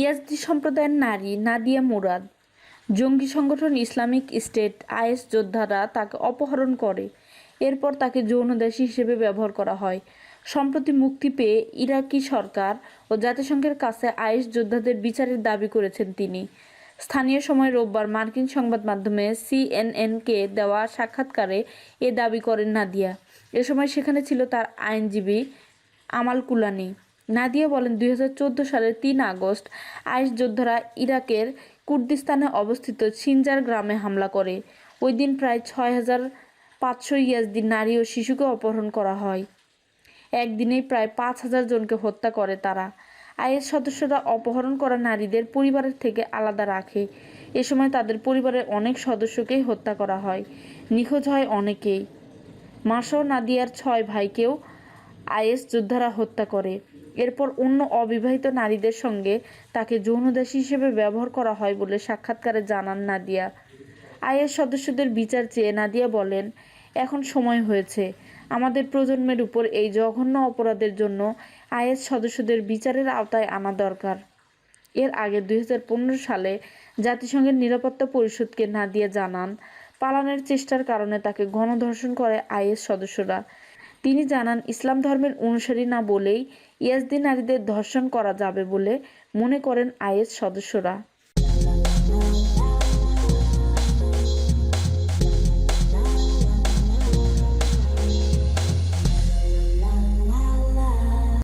ইয়াজদি সম্প্রদায়ের নারী নাদিয়া মুরাদ, জঙ্গি সংগঠন ইসলামিক স্টেট আইএস যোদ্ধারা তাকে অপহরণ করে। এরপর তাকে যৌন যৌনদাসী হিসেবে ব্যবহার করা হয়। সম্প্রতি মুক্তি পেয়ে ইরাকি সরকার ও জাতিসংঘের কাছে আইএস যোদ্ধাদের বিচারের দাবি করেছেন তিনি। স্থানীয় সময় রোববার মার্কিন সংবাদ মাধ্যমে সিএনএনকে দেওয়া সাক্ষাৎকারে এ দাবি করেন নাদিয়া। এ সময় সেখানে ছিল তার আইনজীবী আমাল কুলানি। নাদিয়া বলেন দুই হাজার চোদ্দ সালের তিন আগস্ট আইস যোদ্ধারা ইরাকের কুর্দিস্তানে অবস্থিত সিনজার গ্রামে হামলা করে। ওই দিন প্রায় ছয় হাজার পাঁচশো ইয়াজদি নারী ও শিশুকে অপহরণ করা হয়। একদিনেই প্রায় পাঁচ হাজার জনকে হত্যা করে তারা। আইএস সদস্যরা অপহরণ করা নারীদের পরিবারের থেকে আলাদা রাখে। এ সময় তাদের পরিবারের অনেক সদস্যকেই হত্যা করা হয়। নিখোঁজ হয় অনেকেই। মাসো নাদিয়ার ছয় ভাইকেও আইএস যোদ্ধারা হত্যা করে। এরপর অন্য অবিবাহিত নারীদের সঙ্গে তাকে যৌনদাসী হিসেবে ব্যবহার করা হয় বলে সাক্ষাৎকারে জানান নাদিয়া। আইএস সদস্যদের বিচার চেয়ে নাদিয়া বলেন, এখন সময় হয়েছে। আমাদের প্রজন্মের উপর এই জঘন্য অপরাধের জন্য আইএস সদস্যদের বিচারের আওতায় আনা দরকার। এর আগে দুই হাজার পনেরো সালে জাতিসংঘের নিরাপত্তা পরিষদকে নাদিয়া জানান, পালানোর চেষ্টার কারণে তাকে গণধর্ষণ করে আইএস সদস্যরা। তিনি জানান, ইসলাম ধর্মের অনুসারী না বলেই ইয়াজদি নারীদের ধর্ষণ করা যাবে বলে মনে করেন আইএস সদস্যরা।